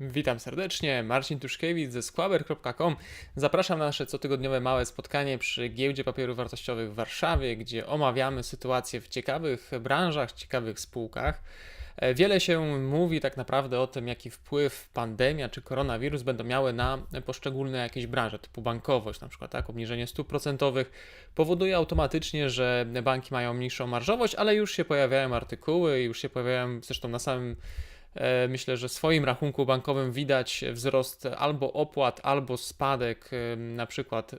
Witam serdecznie, Marcin Tuszkiewicz ze Squaber.com. Zapraszam na nasze cotygodniowe małe spotkanie przy Giełdzie Papierów Wartościowych w Warszawie, gdzie omawiamy sytuację w ciekawych branżach, ciekawych spółkach. E, Wiele się mówi tak naprawdę o tym, jaki wpływ pandemia czy koronawirus będą miały na poszczególne jakieś branże, typu bankowość, na przykład, tak, obniżenie stóp procentowych powoduje automatycznie, że banki mają mniejszą marżowość, ale już się pojawiają artykuły, już się pojawiają zresztą na samym Myślę, że w swoim rachunku bankowym widać wzrost albo opłat, albo spadek e, na przykład e,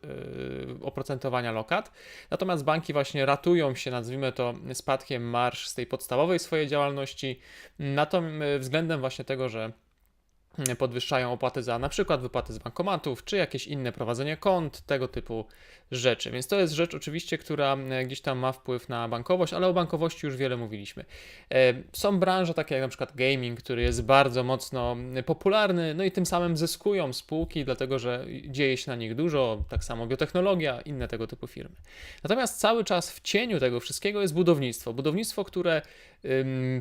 oprocentowania lokat. Natomiast banki właśnie ratują się, nazwijmy to, spadkiem marsz z tej podstawowej swojej działalności, na to względem właśnie tego, że podwyższają opłaty za na przykład wypłaty z bankomatów, czy jakieś inne prowadzenie kont, tego typu rzeczy. Więc to jest rzecz oczywiście, która e, gdzieś tam ma wpływ na bankowość, ale o bankowości już wiele mówiliśmy. E, są branże takie jak na przykład gaming, który jest bardzo mocno popularny, no i tym samym zyskują spółki, dlatego że dzieje się na nich dużo, tak samo biotechnologia, inne tego typu firmy. Natomiast cały czas w cieniu tego wszystkiego jest budownictwo. Budownictwo, które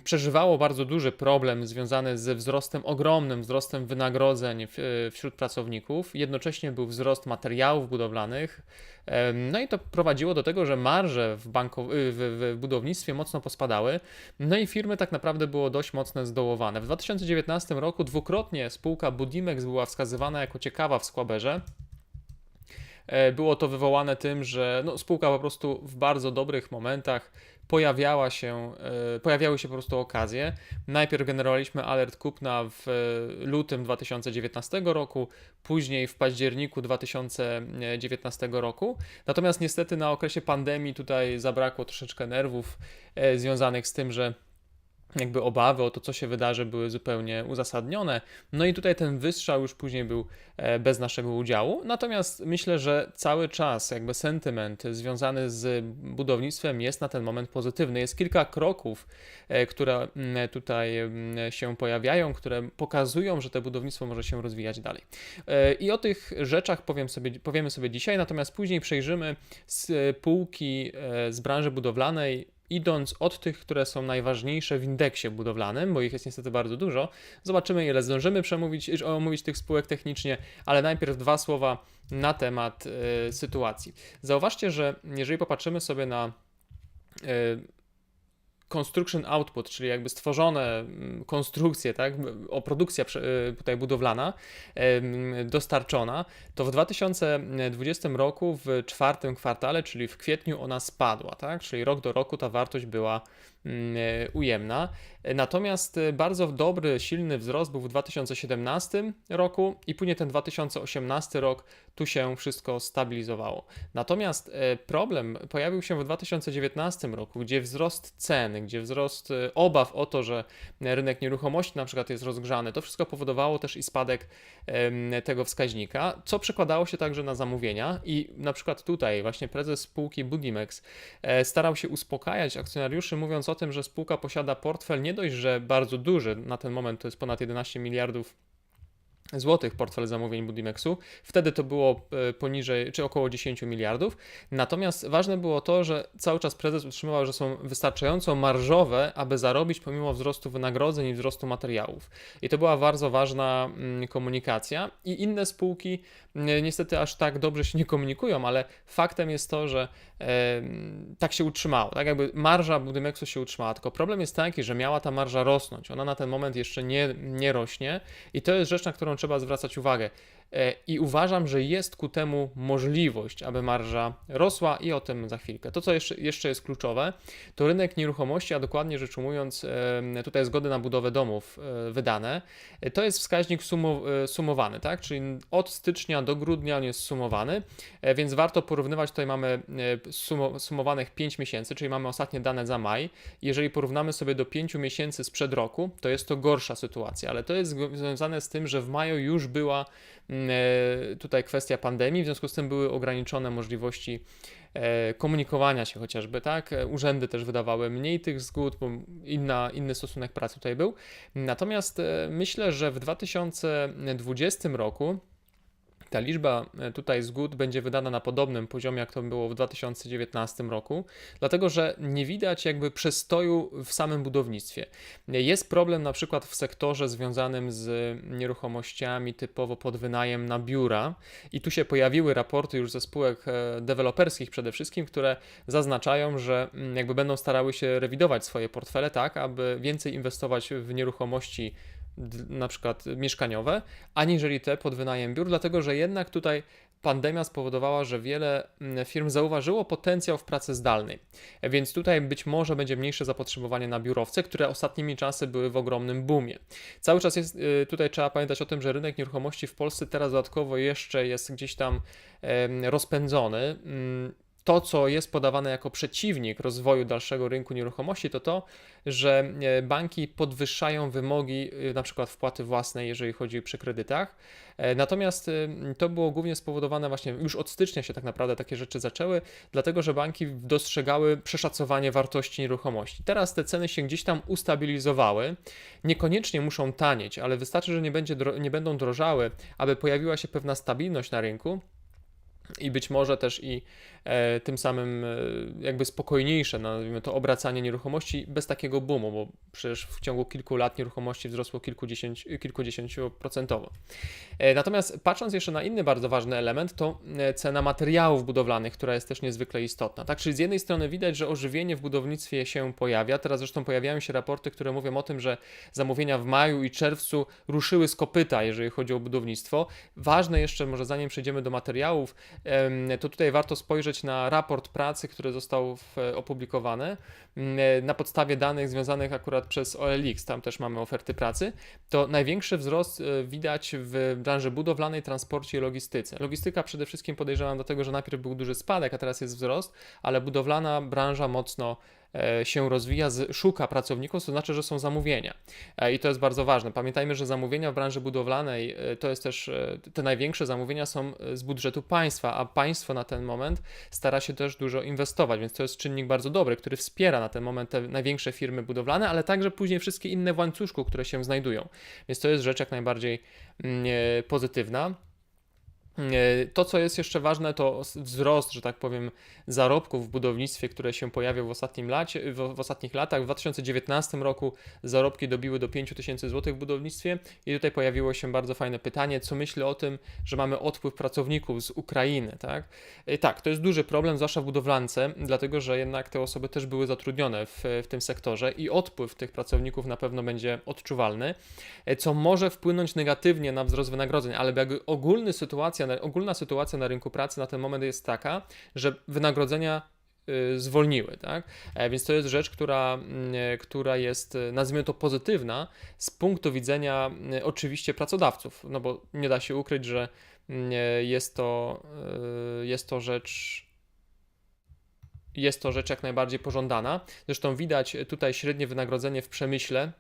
przeżywało bardzo duży problem związany ze wzrostem, ogromnym wzrostem wynagrodzeń w, wśród pracowników. Jednocześnie był wzrost materiałów budowlanych, no i to prowadziło do tego, że marże w, banko- y, w, w, budownictwie mocno pospadały, no i firmy tak naprawdę było dość mocno zdołowane. W 2019 roku dwukrotnie spółka Budimex była wskazywana jako ciekawa w Squaberze. E, było to wywołane tym, że no, spółka po prostu w bardzo dobrych momentach pojawiała się, e, pojawiały się po prostu okazje. Najpierw generowaliśmy alert kupna w e, lutym 2019 roku, później w październiku 2019 roku. Natomiast niestety na okresie pandemii tutaj zabrakło troszeczkę nerwów związanych z tym, że jakby obawy o to, co się wydarzy, były zupełnie uzasadnione. No i tutaj ten wystrzał już później był e, bez naszego udziału. Natomiast myślę, że cały czas jakby sentyment związany z budownictwem jest na ten moment pozytywny. Jest kilka kroków, e, które mm, tutaj mm, się pojawiają, które pokazują, że to budownictwo może się rozwijać dalej. E, I o tych rzeczach powiem sobie, powiemy sobie dzisiaj, natomiast później przejrzymy spółki z branży budowlanej idąc od tych, które są najważniejsze w indeksie budowlanym, bo ich jest niestety bardzo dużo, zobaczymy ile zdążymy przemówić, omówić tych spółek technicznie, ale najpierw dwa słowa na temat y, sytuacji. Zauważcie, że jeżeli popatrzymy sobie na y, construction output, czyli jakby stworzone mm, konstrukcje, tak, o produkcja y, tutaj budowlana dostarczona, to w 2020 roku w czwartym kwartale, czyli w kwietniu ona spadła, tak, czyli rok do roku ta wartość była ujemna. Natomiast bardzo dobry, silny wzrost był w 2017 roku i później ten 2018 rok tu się wszystko stabilizowało. Natomiast e, problem pojawił się w 2019 roku, gdzie wzrost ceny, gdzie wzrost e, obaw o to, że rynek nieruchomości na przykład jest rozgrzany, to wszystko powodowało też i spadek tego wskaźnika, co przekładało się także na zamówienia i na przykład tutaj właśnie prezes spółki Budimex e, starał się uspokajać akcjonariuszy, mówiąc o tym, że spółka posiada portfel nie dość, że bardzo duży, na ten moment to jest ponad 11 miliardów złotych portfel zamówień Budimexu. Wtedy to było e, poniżej, czy około 10 miliardów. Natomiast ważne było to, że cały czas prezes utrzymywał, że są wystarczająco marżowe, aby zarobić pomimo wzrostu wynagrodzeń i wzrostu materiałów. I to była bardzo ważna mm, komunikacja. I inne spółki niestety aż tak dobrze się nie komunikują, ale faktem jest to, że tak się utrzymało. Tak jakby marża Budimexu się utrzymała. Tylko problem jest taki, że miała ta marża rosnąć. Ona na ten moment jeszcze nie, nie rośnie i to jest rzecz, na którą trzeba zwracać uwagę. E, I uważam, że jest ku temu możliwość, aby marża rosła i o tym za chwilkę. To, co jeszcze, jest kluczowe, to rynek nieruchomości, a dokładnie rzecz ujmując, e, tutaj zgody na budowę domów e, wydane, to jest wskaźnik sumowany, tak? czyli od stycznia do grudnia on jest sumowany, więc warto porównywać, tutaj mamy sumowanych 5 miesięcy, czyli mamy ostatnie dane za maj. Jeżeli porównamy sobie do 5 miesięcy sprzed roku, to jest to gorsza sytuacja, ale to jest związane z tym, że w maju już była Mm, e, tutaj kwestia pandemii, w związku z tym były ograniczone możliwości e, komunikowania się chociażby, tak? E, urzędy też wydawały mniej tych zgód, bo inna, inny stosunek pracy tutaj był. Natomiast myślę, że w 2020 roku Ta liczba e, tutaj zgód będzie wydana na podobnym poziomie, jak to było w 2019 roku, dlatego że nie widać jakby przestoju w samym budownictwie. Jest problem na przykład w sektorze związanym z nieruchomościami typowo pod wynajem na biura i tu się pojawiły raporty już ze spółek e, deweloperskich przede wszystkim, które zaznaczają, że mm, jakby będą starały się rewidować swoje portfele tak, aby więcej inwestować w nieruchomości na przykład mieszkaniowe, aniżeli te pod wynajem biur, dlatego że jednak tutaj pandemia spowodowała, że wiele mm, firm zauważyło potencjał w pracy zdalnej. Więc tutaj być może będzie mniejsze zapotrzebowanie na biurowce, które ostatnimi czasy były w ogromnym boomie. Cały czas jest, y, tutaj trzeba pamiętać o tym, że rynek nieruchomości w Polsce teraz dodatkowo jeszcze jest gdzieś tam rozpędzony mm, to, co jest podawane jako przeciwnik rozwoju dalszego rynku nieruchomości, to to, że e, banki podwyższają wymogi e, na przykład wpłaty własnej, jeżeli chodzi przy kredytach. E, natomiast to było głównie spowodowane właśnie już od stycznia się tak naprawdę takie rzeczy zaczęły, dlatego że banki dostrzegały przeszacowanie wartości nieruchomości. Teraz te ceny się gdzieś tam ustabilizowały. Niekoniecznie muszą tanieć, ale wystarczy, że nie, będzie, nie będą drożały, aby pojawiła się pewna stabilność na rynku i być może też i tym samym e, jakby spokojniejsze, nazwijmy to, obracanie nieruchomości bez takiego boomu, bo przecież w ciągu kilku lat nieruchomości wzrosło kilkudziesięcioprocentowo. E, natomiast patrząc jeszcze na inny bardzo ważny element, to e, cena materiałów budowlanych, która jest też niezwykle istotna. Tak, czyli z jednej strony widać, że ożywienie w budownictwie się pojawia, teraz zresztą pojawiają się raporty, które mówią o tym, że zamówienia w maju i czerwcu ruszyły z kopyta, jeżeli chodzi o budownictwo. Ważne jeszcze, może zanim przejdziemy do materiałów, to tutaj warto spojrzeć na raport pracy, który został opublikowany na podstawie danych związanych akurat przez OLX, tam też mamy oferty pracy, to największy wzrost e, widać w branży budowlanej, transporcie i logistyce. Logistyka przede wszystkim podejrzewam do tego, że najpierw był duży spadek, a teraz jest wzrost, ale budowlana branża mocno się rozwija, szuka pracowników, to znaczy, że są zamówienia. E, I to jest bardzo ważne. Pamiętajmy, że zamówienia w branży budowlanej e, to jest też, te największe zamówienia są z budżetu państwa, a państwo na ten moment stara się też dużo inwestować, więc to jest czynnik bardzo dobry, który wspiera na ten moment te największe firmy budowlane, ale także później wszystkie inne w łańcuszku, które się znajdują. Więc to jest rzecz jak najbardziej mm, pozytywna. E, to, co jest jeszcze ważne, to wzrost, że tak powiem, zarobków w budownictwie, które się pojawią w, w, ostatnich latach. W 2019 roku zarobki dobiły do 5 tysięcy złotych w budownictwie i tutaj pojawiło się bardzo fajne pytanie, co myślę o tym, że mamy odpływ pracowników z Ukrainy, tak? I tak, to jest duży problem, zwłaszcza w budowlance, dlatego, że jednak te osoby też były zatrudnione w, w tym sektorze i odpływ tych pracowników na pewno będzie odczuwalny, e, co może wpłynąć negatywnie na wzrost wynagrodzeń, ale jakby ogólny sytuacja ogólna sytuacja na rynku pracy na ten moment jest taka, że wynagrodzenia y, zwolniły, tak? E, więc to jest rzecz, która, mm, e, która jest, e, nazwijmy to pozytywna z punktu widzenia oczywiście pracodawców, no bo nie da się ukryć, że mm, jest to, jest to rzecz jest to rzecz jak najbardziej pożądana. Zresztą widać tutaj średnie wynagrodzenie w przemyśle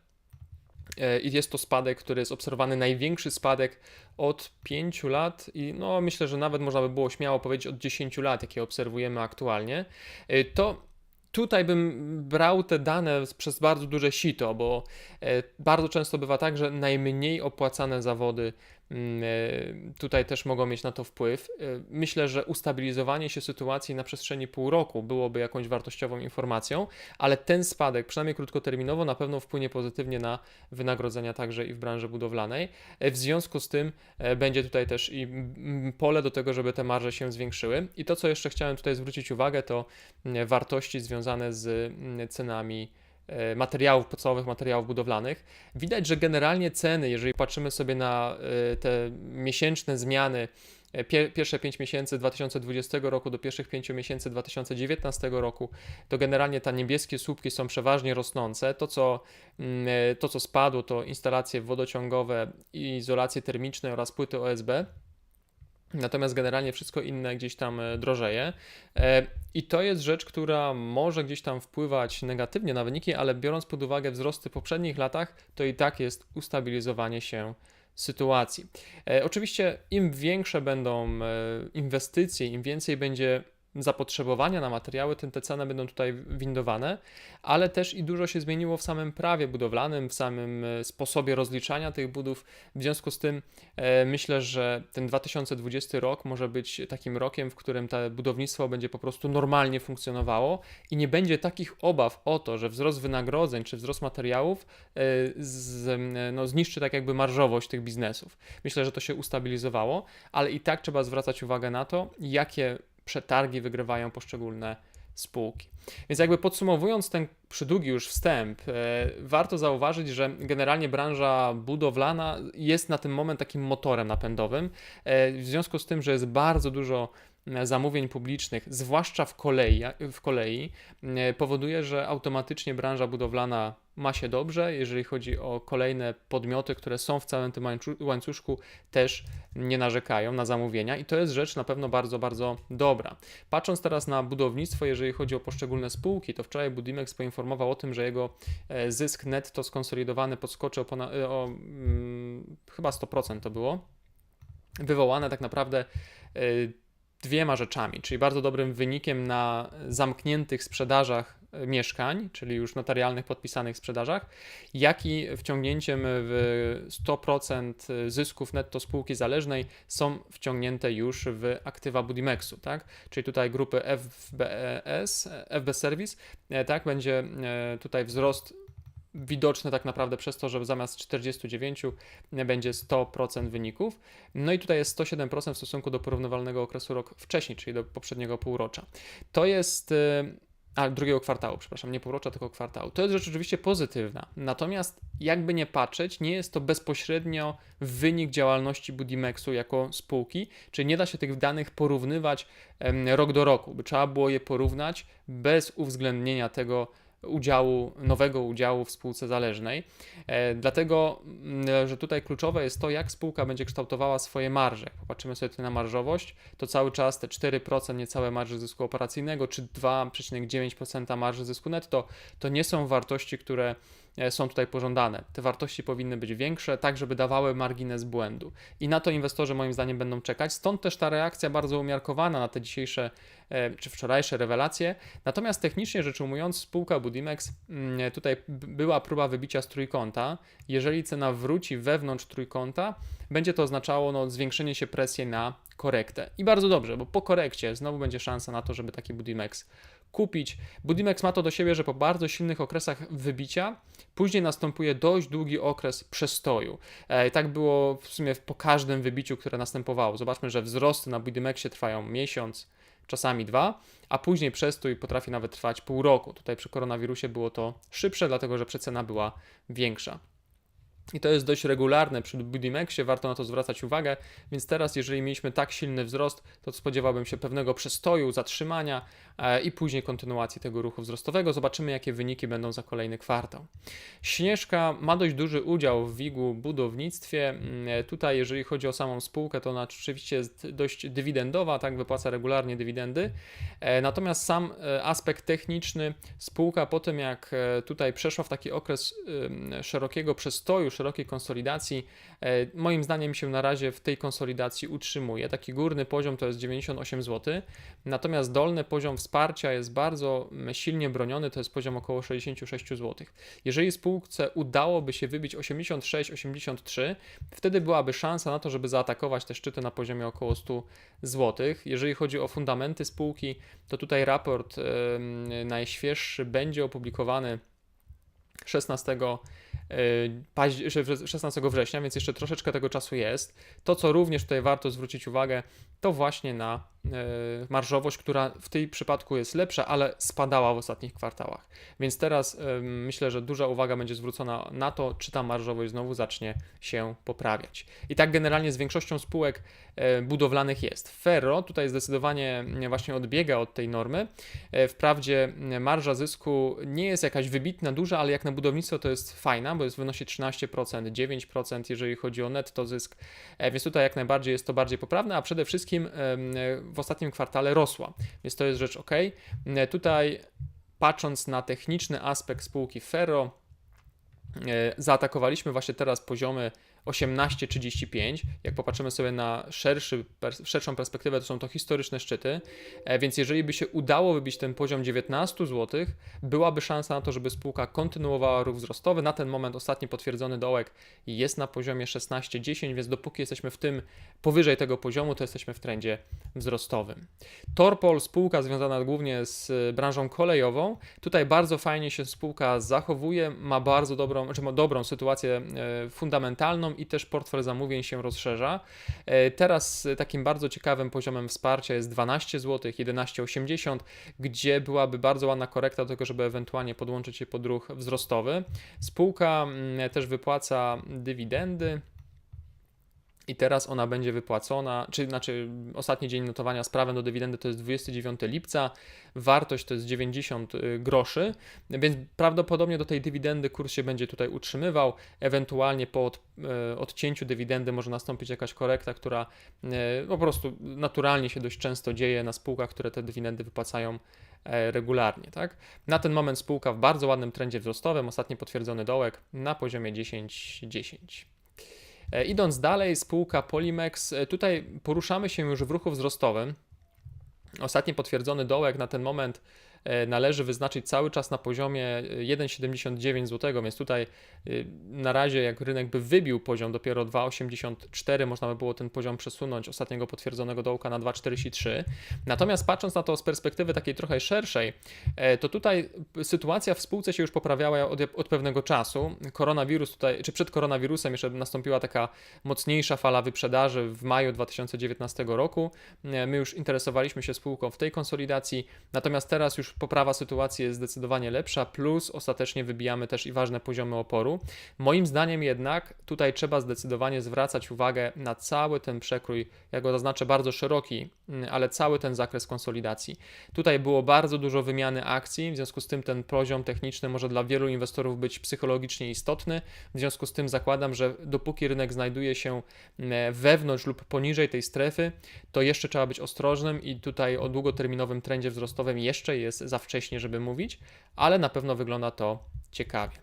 i jest to spadek, który jest obserwowany, największy spadek od 5 lat i no myślę, że nawet można by było śmiało powiedzieć od 10 lat, jakie obserwujemy aktualnie, e, to tutaj bym brał te dane przez bardzo duże sito, bo e, bardzo często bywa tak, że najmniej opłacane zawody e, tutaj też mogą mieć na to wpływ. E, myślę, że ustabilizowanie się sytuacji na przestrzeni pół roku byłoby jakąś wartościową informacją, ale ten spadek, przynajmniej krótkoterminowo, na pewno wpłynie pozytywnie na wynagrodzenia także i w branży budowlanej. E, w związku z tym będzie tutaj też i pole do tego, żeby te marże się zwiększyły. I to, co jeszcze chciałem tutaj zwrócić uwagę, to wartości związane z cenami E, materiałów, podstawowych materiałów budowlanych. Widać, że generalnie ceny, jeżeli patrzymy sobie na e, te miesięczne zmiany, e, pierwsze 5 miesięcy 2020 roku do pierwszych 5 miesięcy 2019 roku, to generalnie te niebieskie słupki są przeważnie rosnące. To, co, mm, to, co spadło, to instalacje wodociągowe, izolacje termiczne oraz płyty OSB. Natomiast generalnie wszystko inne gdzieś tam e, drożeje. E, I to jest rzecz, która może gdzieś tam wpływać negatywnie na wyniki, ale biorąc pod uwagę wzrosty w poprzednich latach, to i tak jest ustabilizowanie się sytuacji. E, oczywiście im większe będą inwestycje, im więcej będzie zapotrzebowania na materiały, tym te ceny będą tutaj windowane, ale też i dużo się zmieniło w samym prawie budowlanym, w samym e, sposobie rozliczania tych budów. W związku z tym e, myślę, że ten 2020 rok może być takim rokiem, w którym to budownictwo będzie po prostu normalnie funkcjonowało i nie będzie takich obaw o to, że wzrost wynagrodzeń czy wzrost materiałów e, z, no, zniszczy tak jakby marżowość tych biznesów. Myślę, że to się ustabilizowało, ale i tak trzeba zwracać uwagę na to, jakie przetargi wygrywają poszczególne spółki. Więc jakby podsumowując ten przydługi już wstęp, e, warto zauważyć, że generalnie branża budowlana jest na ten moment takim motorem napędowym. E, w związku z tym, że jest bardzo dużo zamówień publicznych, zwłaszcza w kolei, w kolei e, powoduje, że automatycznie branża budowlana ma się dobrze. Jeżeli chodzi o kolejne podmioty, które są w całym tym łańcuszku, też nie narzekają na zamówienia i to jest rzecz na pewno bardzo, bardzo dobra. Patrząc teraz na budownictwo, jeżeli chodzi o poszczególne spółki, to wczoraj Budimex poinformował o tym, że jego e, zysk netto skonsolidowany podskoczył ponad, e, o mm, chyba 100% to było. Wywołane tak naprawdę e, dwiema rzeczami, czyli bardzo dobrym wynikiem na zamkniętych sprzedażach e, mieszkań, czyli już notarialnych podpisanych sprzedażach, jak i wciągnięciem w 100% zysków netto spółki zależnej są wciągnięte już w aktywa Budimexu, tak? Czyli tutaj grupy FBS, FB Service, e, tak, będzie e, tutaj wzrost widoczny tak naprawdę przez to, że zamiast 49 będzie 100% wyników. No i tutaj jest 107% w stosunku do porównywalnego okresu rok wcześniej, czyli do poprzedniego półrocza. To jest y, a drugiego kwartału, przepraszam, nie półrocza, tylko kwartału. To jest rzecz oczywiście pozytywna. Natomiast jakby nie patrzeć, nie jest to bezpośrednio wynik działalności Budimexu jako spółki, czyli nie da się tych danych porównywać rok do roku, by trzeba było je porównać bez uwzględnienia tego, udziału, nowego udziału w spółce zależnej. E, dlatego, mm, że tutaj kluczowe jest to, jak spółka będzie kształtowała swoje marże. Popatrzymy sobie tutaj na marżowość, to cały czas te 4% niecałe marży zysku operacyjnego, czy 2,9% marży zysku netto, to nie są wartości, które są tutaj pożądane. Te wartości powinny być większe, tak żeby dawały margines błędu. I na to inwestorzy moim zdaniem będą czekać. Stąd też ta reakcja bardzo umiarkowana na te dzisiejsze e, czy wczorajsze rewelacje. Natomiast technicznie rzecz ujmując, spółka Budimex mm, tutaj b- była próba wybicia z trójkąta. Jeżeli cena wróci wewnątrz trójkąta, będzie to oznaczało no, zwiększenie się presji na korektę. I bardzo dobrze, bo po korekcie znowu będzie szansa na to, żeby taki Budimex kupić. Budimex ma to do siebie, że po bardzo silnych okresach wybicia później następuje dość długi okres przestoju. E, tak było w sumie po każdym wybiciu, które następowało. Zobaczmy, że wzrosty na Budimexie trwają miesiąc, czasami dwa, a później przestój potrafi nawet trwać pół roku. Tutaj przy koronawirusie było to szybsze, dlatego że przecena była większa. I to jest dość regularne przy Budimexie, warto na to zwracać uwagę, więc teraz jeżeli mieliśmy tak silny wzrost, to spodziewałbym się pewnego przestoju, zatrzymania e, i później kontynuacji tego ruchu wzrostowego. Zobaczymy jakie wyniki będą za kolejny kwartał. Śnieżka ma dość duży udział w WIG-u budownictwie. Mm, e, Tutaj jeżeli chodzi o samą spółkę, to ona oczywiście jest dość dywidendowa, tak wypłaca regularnie dywidendy. E, Natomiast sam aspekt techniczny, spółka po tym jak tutaj przeszła w taki okres szerokiego przestoju, szerokiej konsolidacji, e, moim zdaniem się na razie w tej konsolidacji utrzymuje. Taki górny poziom to jest 98 zł, natomiast dolny poziom wsparcia jest bardzo mm, silnie broniony, to jest poziom około 66 zł. Jeżeli spółce udałoby się wybić 86-83, wtedy byłaby szansa na to, żeby zaatakować te szczyty na poziomie około 100 zł. Jeżeli chodzi o fundamenty spółki, to tutaj raport najświeższy będzie opublikowany 16 y, paździ- że 16 września, więc jeszcze troszeczkę tego czasu jest. To, co również tutaj warto zwrócić uwagę, to właśnie na y, marżowość, która w tej przypadku jest lepsza, ale spadała w ostatnich kwartałach. Więc teraz y, myślę, że duża uwaga będzie zwrócona na to, czy ta marżowość znowu zacznie się poprawiać. I tak generalnie z większością spółek y, budowlanych jest. Ferro tutaj zdecydowanie y, właśnie odbiega od tej normy. Wprawdzie y, marża zysku nie jest jakaś wybitna, duża, ale jak na budownictwo to jest fajna, bo jest wynosi 13%, 9%, jeżeli chodzi o netto zysk, E, więc tutaj jak najbardziej jest to bardziej poprawne, a przede wszystkim e, w ostatnim kwartale rosła, więc to jest rzecz ok. E, Tutaj patrząc na techniczny aspekt spółki Ferro, e, zaatakowaliśmy właśnie teraz poziomy 18,35. Jak popatrzymy sobie na szerszy, szerszą perspektywę, to są to historyczne szczyty, e, więc jeżeli by się udało wybić ten poziom 19 zł, byłaby szansa na to, żeby spółka kontynuowała ruch wzrostowy. Na ten moment ostatni potwierdzony dołek jest na poziomie 16,10, więc dopóki jesteśmy w tym powyżej tego poziomu, to jesteśmy w trendzie wzrostowym. Torpol, spółka związana głównie z branżą kolejową. Tutaj bardzo fajnie się spółka zachowuje, ma bardzo dobrą, czy znaczy ma dobrą sytuację e, fundamentalną i też portfel zamówień się rozszerza. E, teraz takim bardzo ciekawym poziomem wsparcia jest 12 zł, 11,80, gdzie byłaby bardzo ładna korekta do tego, żeby ewentualnie podłączyć się pod ruch wzrostowy. Spółka mm, też wypłaca dywidendy i teraz ona będzie wypłacona, czy znaczy ostatni dzień notowania z prawem do dywidendy to jest 29 lipca, wartość to jest 90 y, groszy, więc prawdopodobnie do tej dywidendy kurs się będzie tutaj utrzymywał, ewentualnie po od, y, odcięciu dywidendy może nastąpić jakaś korekta, która y, po prostu naturalnie się dość często dzieje na spółkach, które te dywidendy wypłacają e, regularnie. Tak? Na ten moment spółka w bardzo ładnym trendzie wzrostowym, ostatni potwierdzony dołek na poziomie 10,10. 10. E, idąc dalej, spółka Polimex, e, tutaj poruszamy się już w ruchu wzrostowym. Ostatni potwierdzony dołek na ten moment należy wyznaczyć cały czas na poziomie 1,79 zł, więc tutaj y, na razie jak rynek by wybił poziom dopiero 2,84, można by było ten poziom przesunąć ostatniego potwierdzonego dołka na 2,43. Natomiast patrząc na to z perspektywy takiej trochę szerszej, e, to tutaj sytuacja w spółce się już poprawiała od, od pewnego czasu. Koronawirus tutaj, czy przed koronawirusem jeszcze nastąpiła taka mocniejsza fala wyprzedaży w maju 2019 roku. E, my już interesowaliśmy się spółką w tej konsolidacji, natomiast teraz już poprawa sytuacji jest zdecydowanie lepsza, plus ostatecznie wybijamy też i ważne poziomy oporu. Moim zdaniem jednak tutaj trzeba zdecydowanie zwracać uwagę na cały ten przekrój, ja go zaznaczę bardzo szeroki, mm, ale cały ten zakres konsolidacji. Tutaj było bardzo dużo wymiany akcji, w związku z tym ten poziom techniczny może dla wielu inwestorów być psychologicznie istotny. W związku z tym zakładam, że dopóki rynek znajduje się mm, wewnątrz lub poniżej tej strefy, to jeszcze trzeba być ostrożnym i tutaj o długoterminowym trendzie wzrostowym jeszcze jest za wcześnie, żeby mówić, ale na pewno wygląda to ciekawie.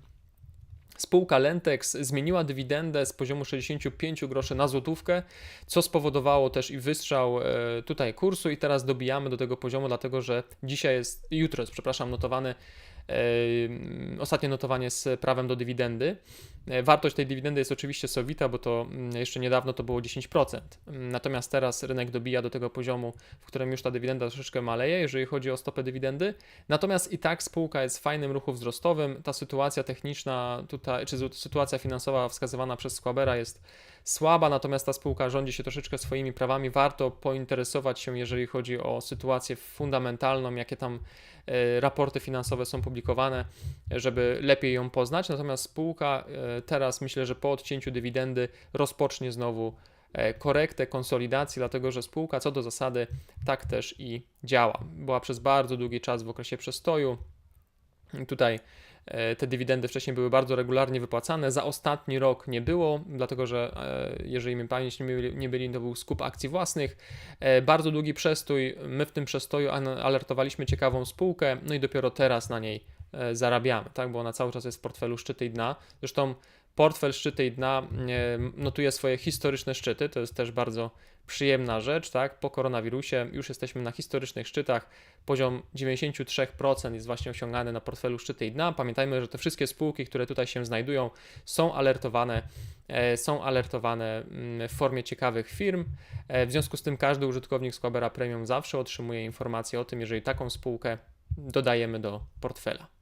Spółka Lentex zmieniła dywidendę z poziomu 65 groszy na złotówkę, co spowodowało też i wystrzał e, tutaj kursu i teraz dobijamy do tego poziomu, dlatego że dzisiaj jest, jutro jest, przepraszam, notowany ostatnie notowanie z prawem do dywidendy. E, wartość tej dywidendy jest oczywiście sowita, bo to mm, jeszcze niedawno to było 10%. Natomiast teraz rynek dobija do tego poziomu, w którym już ta dywidenda troszeczkę maleje, jeżeli chodzi o stopę dywidendy. Natomiast i tak spółka jest w fajnym ruchu wzrostowym. Ta sytuacja techniczna tutaj, czy sytuacja finansowa wskazywana przez Squabera jest słaba, natomiast ta spółka rządzi się troszeczkę swoimi prawami. Warto pointeresować się, jeżeli chodzi o sytuację fundamentalną, jakie tam e, raporty finansowe są publikowane, żeby lepiej ją poznać. Natomiast spółka e, teraz myślę, że po odcięciu dywidendy rozpocznie znowu e, korektę, konsolidację, dlatego że spółka co do zasady tak też i działa. Była przez bardzo długi czas w okresie przestoju. Tutaj E, te dywidendy wcześniej były bardzo regularnie wypłacane. Za ostatni rok nie było, dlatego że e, jeżeli mi pamięć nie byli, to był skup akcji własnych. Bardzo długi przestój. My w tym przestoju alertowaliśmy ciekawą spółkę, no i dopiero teraz na niej zarabiamy, tak? bo ona cały czas jest w portfelu szczyty i dna. Zresztą portfel szczyty i dna notuje swoje historyczne szczyty, to jest też bardzo przyjemna rzecz, tak? Po koronawirusie już jesteśmy na historycznych szczytach. Poziom 93% jest właśnie osiągany na portfelu szczyty i dna. Pamiętajmy, że te wszystkie spółki, które tutaj się znajdują, są alertowane, e, są alertowane mm, w formie ciekawych firm. E, w związku z tym każdy użytkownik Squabera Premium zawsze otrzymuje informacje o tym, jeżeli taką spółkę dodajemy do portfela.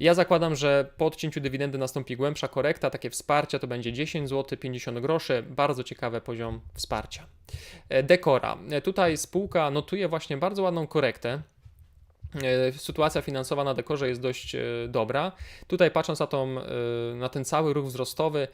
Ja zakładam, że po odcięciu dywidendy nastąpi głębsza korekta, takie wsparcie to będzie 10 zł 50 groszy, bardzo ciekawy poziom wsparcia. E, Dekora. E, tutaj spółka notuje właśnie bardzo ładną korektę. E, sytuacja finansowa na dekorze jest dość e, dobra. Tutaj patrząc na, tą, e, na ten cały ruch wzrostowy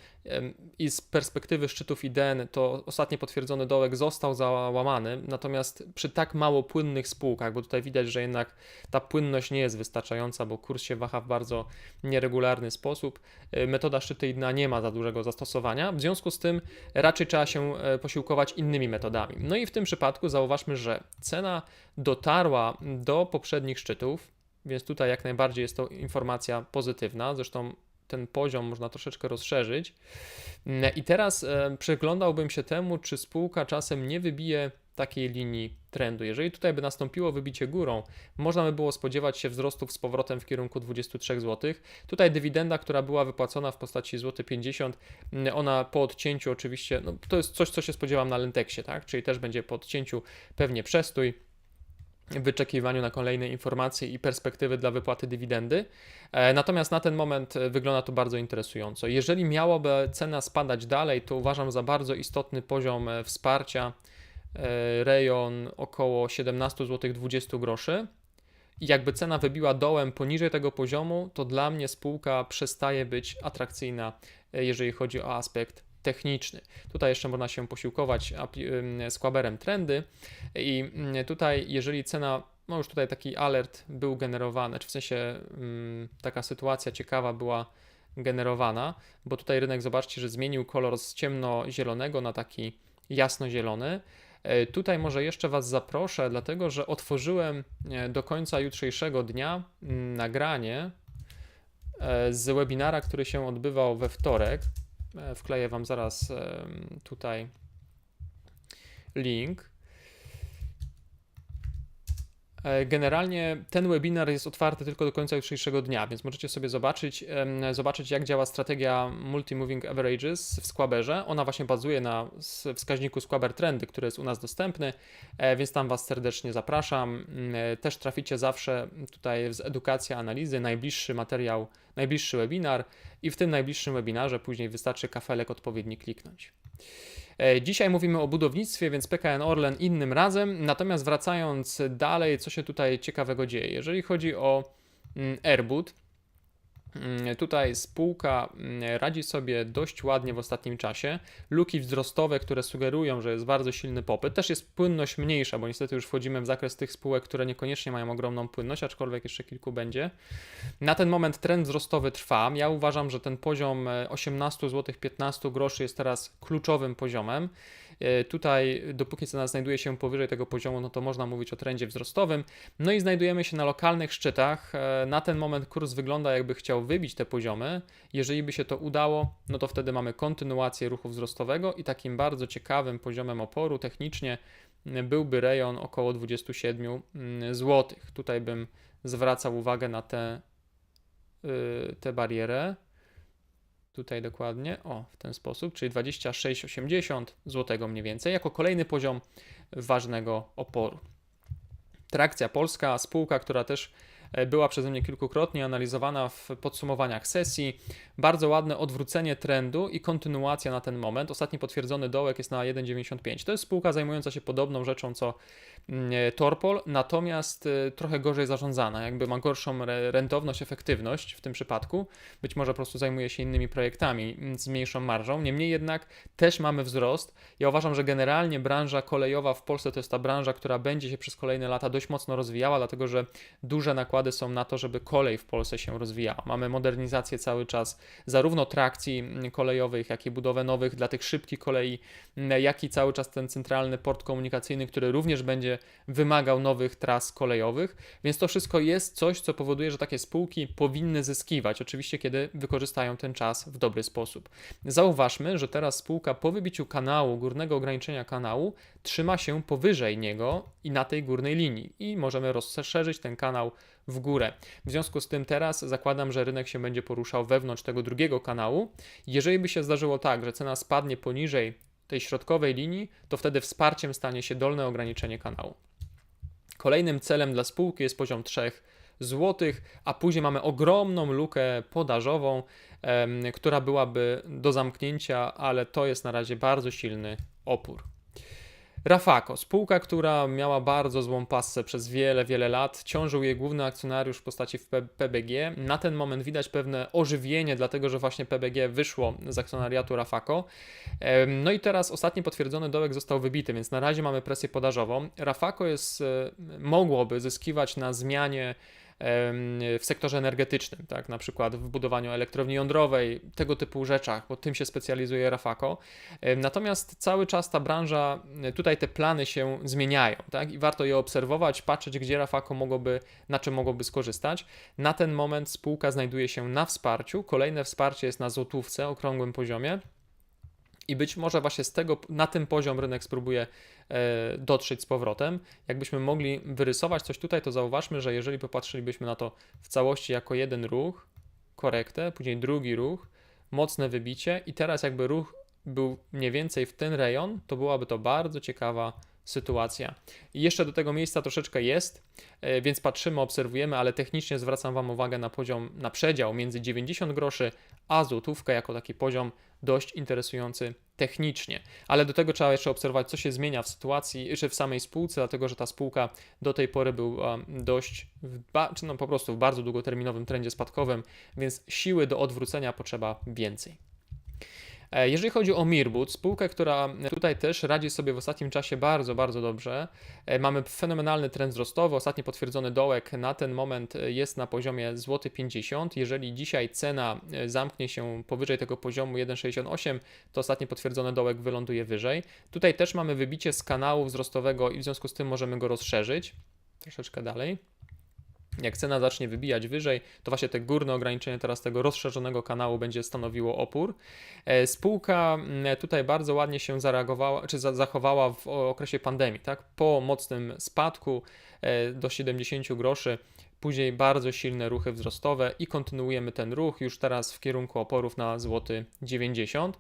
i z perspektywy szczytów IDN, to ostatni potwierdzony dołek został załamany, natomiast przy tak mało płynnych spółkach, bo tutaj widać, że jednak ta płynność nie jest wystarczająca, bo kurs się waha w bardzo nieregularny sposób, metoda szczyty i dna nie ma za dużego zastosowania, w związku z tym raczej trzeba się posiłkować innymi metodami. No i w tym przypadku zauważmy, że cena dotarła do poprzednich szczytów, więc tutaj jak najbardziej jest to informacja pozytywna. Zresztą ten poziom można troszeczkę rozszerzyć. Mm, I teraz e, przyglądałbym się temu, czy spółka czasem nie wybije takiej linii trendu. Jeżeli tutaj by nastąpiło wybicie górą, można by było spodziewać się wzrostów z powrotem w kierunku 23 zł. Tutaj dywidenda, która była wypłacona w postaci złoty 50, ona po odcięciu oczywiście, no to jest coś, co się spodziewam na Lentexie, tak? Czyli też będzie po odcięciu pewnie przestój wyczekiwaniu na kolejne informacje i perspektywy dla wypłaty dywidendy. E, natomiast na ten moment e, wygląda to bardzo interesująco. Jeżeli miałoby cena spadać dalej, to uważam za bardzo istotny poziom e, wsparcia rejon około 17 zł 20 groszy. I jakby cena wybiła dołem poniżej tego poziomu, to dla mnie spółka przestaje być atrakcyjna, jeżeli chodzi o aspekt techniczny. Tutaj jeszcze można się posiłkować skłaberem trendy i tutaj jeżeli cena, no już tutaj taki alert był generowany, czy w sensie taka sytuacja ciekawa była generowana, bo tutaj rynek zobaczcie, że zmienił kolor z ciemno-zielonego na taki jasno-zielony. E, tutaj może jeszcze Was zaproszę, dlatego że otworzyłem e, do końca jutrzejszego dnia nagranie e, z webinara, który się odbywał we wtorek. Wkleję Wam zaraz tutaj link. E, generalnie ten webinar jest otwarty tylko do końca jutrzejszego dnia, więc możecie sobie zobaczyć, zobaczyć jak działa strategia Multi-Moving Averages w Squaberze. Ona właśnie bazuje na wskaźniku Squaber Trendy, który jest u nas dostępny, e, więc tam Was serdecznie zapraszam. Mm, e, też traficie zawsze tutaj z edukacja, analizy, najbliższy materiał, najbliższy webinar i w tym najbliższym webinarze później wystarczy kafelek odpowiedni kliknąć. E, dzisiaj mówimy o budownictwie, więc PKN Orlen innym razem. Natomiast wracając dalej, co się tutaj ciekawego dzieje? Jeżeli chodzi o mm, Airbud, tutaj spółka mm, radzi sobie dość ładnie w ostatnim czasie. Luki wzrostowe, które sugerują, że jest bardzo silny popyt. Też jest płynność mniejsza, bo niestety już wchodzimy w zakres tych spółek, które niekoniecznie mają ogromną płynność, aczkolwiek jeszcze kilku będzie. Na ten moment trend wzrostowy trwa. Ja uważam, że ten poziom 18 zł 15 groszy jest teraz kluczowym poziomem. E, tutaj, dopóki cena znajduje się powyżej tego poziomu, no to można mówić o trendzie wzrostowym. No i znajdujemy się na lokalnych szczytach. E, na ten moment kurs wygląda jakby chciał wybić te poziomy. Jeżeli by się to udało, no to wtedy mamy kontynuację ruchu wzrostowego i takim bardzo ciekawym poziomem oporu technicznie byłby rejon około 27 mm, zł. Tutaj bym zwracał uwagę na tę y, tę barierę tutaj dokładnie, o, w ten sposób, czyli 26,80 zł mniej więcej, jako kolejny poziom ważnego oporu. Trakcja Polska, spółka, która też była przeze mnie kilkukrotnie analizowana w podsumowaniach sesji. Bardzo ładne odwrócenie trendu i kontynuacja na ten moment. Ostatni potwierdzony dołek jest na 1,95. To jest spółka zajmująca się podobną rzeczą co mm, e, Torpol, natomiast e, trochę gorzej zarządzana, jakby ma gorszą rentowność, efektywność w tym przypadku. Być może po prostu zajmuje się innymi projektami mm, z mniejszą marżą. Niemniej jednak też mamy wzrost. Ja uważam, że generalnie branża kolejowa w Polsce to jest ta branża, która będzie się przez kolejne lata dość mocno rozwijała, dlatego że duże nakłady nakłady są na to, żeby kolej w Polsce się rozwijała. Mamy modernizację cały czas zarówno trakcji kolejowych, jak i budowę nowych dla tych szybkich kolei, jak i cały czas ten centralny port komunikacyjny, który również będzie wymagał nowych tras kolejowych. Więc to wszystko jest coś, co powoduje, że takie spółki powinny zyskiwać, oczywiście kiedy wykorzystają ten czas w dobry sposób. Zauważmy, że teraz spółka po wybiciu kanału, górnego ograniczenia kanału, trzyma się powyżej niego i na tej górnej linii i możemy rozszerzyć ten kanał w górę. W związku z tym teraz zakładam, że rynek się będzie poruszał wewnątrz tego drugiego kanału. Jeżeli by się zdarzyło tak, że cena spadnie poniżej tej środkowej linii, to wtedy wsparciem stanie się dolne ograniczenie kanału. Kolejnym celem dla spółki jest poziom 3 zł, a później mamy ogromną lukę podażową, która byłaby do zamknięcia, ale to jest na razie bardzo silny opór. Rafako, spółka, która miała bardzo złą passę przez wiele, wiele lat, ciążył jej główny akcjonariusz w postaci PBG. Na ten moment widać pewne ożywienie, dlatego że właśnie PBG wyszło z akcjonariatu Rafako. No i teraz ostatni potwierdzony dołek został wybity, więc na razie mamy presję podażową. Rafako jest, e, mogłoby zyskiwać na zmianie w sektorze energetycznym, tak, na przykład w budowaniu elektrowni jądrowej, tego typu rzeczach, bo tym się specjalizuje Rafako. Natomiast cały czas ta branża, tutaj te plany się zmieniają, tak, i warto je obserwować, patrzeć, gdzie Rafako mogłoby, na czym mogłoby skorzystać. Na ten moment spółka znajduje się na wsparciu, kolejne wsparcie jest na złotówce, okrągłym poziomie. I być może właśnie z tego, na tym poziom rynek spróbuje e, dotrzeć z powrotem. Jakbyśmy mogli wyrysować coś tutaj, to zauważmy, że jeżeli popatrzylibyśmy na to w całości jako jeden ruch, korektę, później drugi ruch, mocne wybicie i teraz jakby ruch był mniej więcej w ten rejon, to byłaby to bardzo ciekawa sytuacja. I jeszcze do tego miejsca troszeczkę jest, e, więc patrzymy, obserwujemy, ale technicznie zwracam Wam uwagę na poziom, na przedział między 90 groszy a złotówkę jako taki poziom dość interesujący technicznie. Ale do tego trzeba jeszcze obserwować, co się zmienia w sytuacji, czy w samej spółce, dlatego że ta spółka do tej pory była dość, czy no po prostu w bardzo długoterminowym trendzie spadkowym, więc siły do odwrócenia potrzeba więcej. E, jeżeli chodzi o Mirbut, spółkę, która tutaj też radzi sobie w ostatnim czasie bardzo, bardzo dobrze. E, mamy fenomenalny trend wzrostowy. Ostatni potwierdzony dołek na ten moment jest na poziomie złoty 50. Jeżeli dzisiaj cena e, zamknie się powyżej tego poziomu 1,68, to ostatni potwierdzony dołek wyląduje wyżej. Tutaj też mamy wybicie z kanału wzrostowego i w związku z tym możemy go rozszerzyć. Troszeczkę dalej jak cena zacznie wybijać wyżej, to właśnie te górne ograniczenie teraz tego rozszerzonego kanału będzie stanowiło opór. E, spółka tutaj bardzo ładnie się zareagowała, czy zachowała w okresie pandemii, tak? Po mocnym spadku e, do 70 groszy później bardzo silne ruchy wzrostowe i kontynuujemy ten ruch już teraz w kierunku oporów na złoty 90.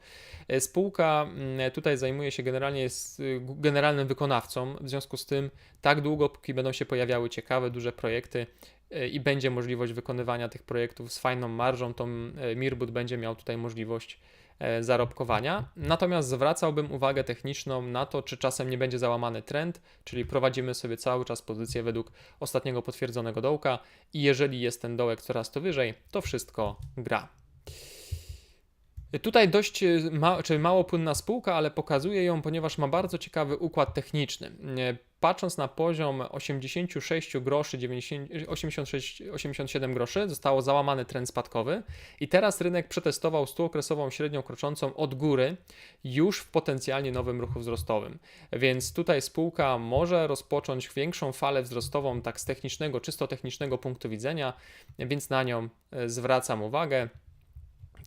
E, spółka tutaj zajmuje się generalnie jest generalnym wykonawcą, w związku z tym tak długo, póki będą się pojawiały ciekawe, duże projekty e, i będzie możliwość wykonywania tych projektów z fajną marżą, to e, Mirbut będzie miał tutaj możliwość E, zarobkowania. Natomiast zwracałbym uwagę techniczną na to, czy czasem nie będzie załamany trend, czyli prowadzimy sobie cały czas pozycję według ostatniego potwierdzonego dołka i jeżeli jest ten dołek coraz to wyżej, to wszystko gra. Tutaj dość e, ma, czy mało płynna spółka, ale pokazuje ją, ponieważ ma bardzo ciekawy układ techniczny. E, patrząc na poziom 86 groszy, 90, 86, 87 groszy, zostało załamany trend spadkowy i teraz rynek przetestował stuokresową średnią kroczącą od góry już w potencjalnie nowym ruchu wzrostowym. Więc tutaj spółka może rozpocząć większą falę wzrostową tak z technicznego, czysto technicznego punktu widzenia, więc na nią e, zwracam uwagę.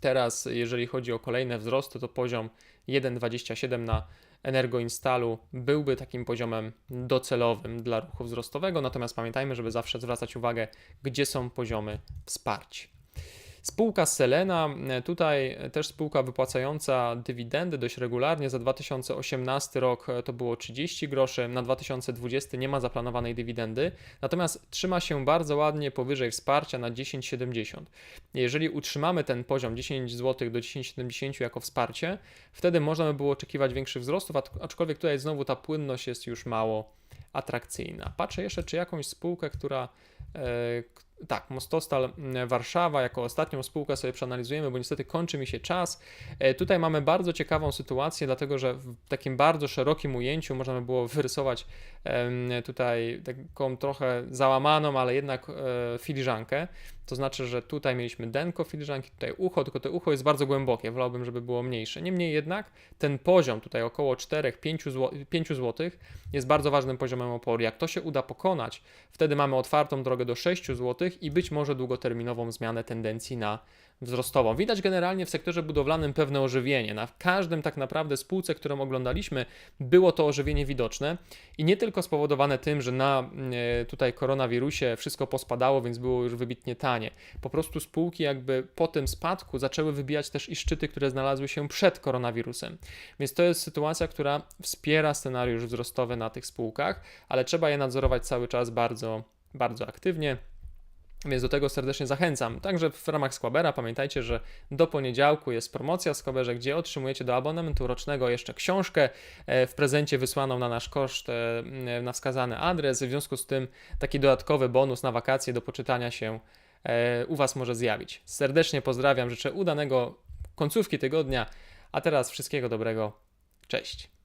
Teraz, jeżeli chodzi o kolejne wzrosty, to poziom 1,27 na Energoinstalu byłby takim poziomem docelowym dla ruchu wzrostowego, natomiast pamiętajmy, żeby zawsze zwracać uwagę, gdzie są poziomy wsparć. Spółka Selena, e, tutaj też spółka wypłacająca dywidendy dość regularnie. Za 2018 rok e, to było 30 groszy, na 2020 nie ma zaplanowanej dywidendy, natomiast trzyma się bardzo ładnie powyżej wsparcia na 10,70. Jeżeli utrzymamy ten poziom 10 zł do 10,70 jako wsparcie, wtedy można by było oczekiwać większych wzrostów, aczkolwiek tutaj znowu ta płynność jest już mało atrakcyjna. Patrzę jeszcze, czy jakąś spółkę, która, e, tak, Mostostal Warszawa jako ostatnią spółkę sobie przeanalizujemy, bo niestety kończy mi się czas. E, tutaj mamy bardzo ciekawą sytuację, dlatego że w takim bardzo szerokim ujęciu można by było wyrysować tutaj taką trochę załamaną, ale jednak e, filiżankę. To znaczy, że tutaj mieliśmy denko filiżanki, tutaj ucho, tylko to ucho jest bardzo głębokie, wolałbym, żeby było mniejsze. Niemniej jednak ten poziom tutaj około 4-5 zł jest bardzo ważnym poziomem oporu. Jak to się uda pokonać, wtedy mamy otwartą drogę do 6 zł i być może długoterminową zmianę tendencji na wzrostową. Widać generalnie w sektorze budowlanym pewne ożywienie. Na każdym tak naprawdę spółce, którą oglądaliśmy, było to ożywienie widoczne i nie tylko spowodowane tym, że na e, tutaj koronawirusie wszystko pospadało, więc było już wybitnie tanie. Po prostu spółki jakby po tym spadku zaczęły wybijać też i szczyty, które znalazły się przed koronawirusem. Więc to jest sytuacja, która wspiera scenariusz wzrostowy na tych spółkach, ale trzeba je nadzorować cały czas bardzo, bardzo aktywnie. Więc do tego serdecznie zachęcam. Także w ramach Squabera pamiętajcie, że do poniedziałku jest promocja w Squaberze, gdzie otrzymujecie do abonamentu rocznego jeszcze książkę e, w prezencie wysłaną na nasz koszt e, na wskazany adres. W związku z tym taki dodatkowy bonus na wakacje do poczytania się e, u Was może zjawić. Serdecznie pozdrawiam, życzę udanego końcówki tygodnia, a teraz wszystkiego dobrego. Cześć.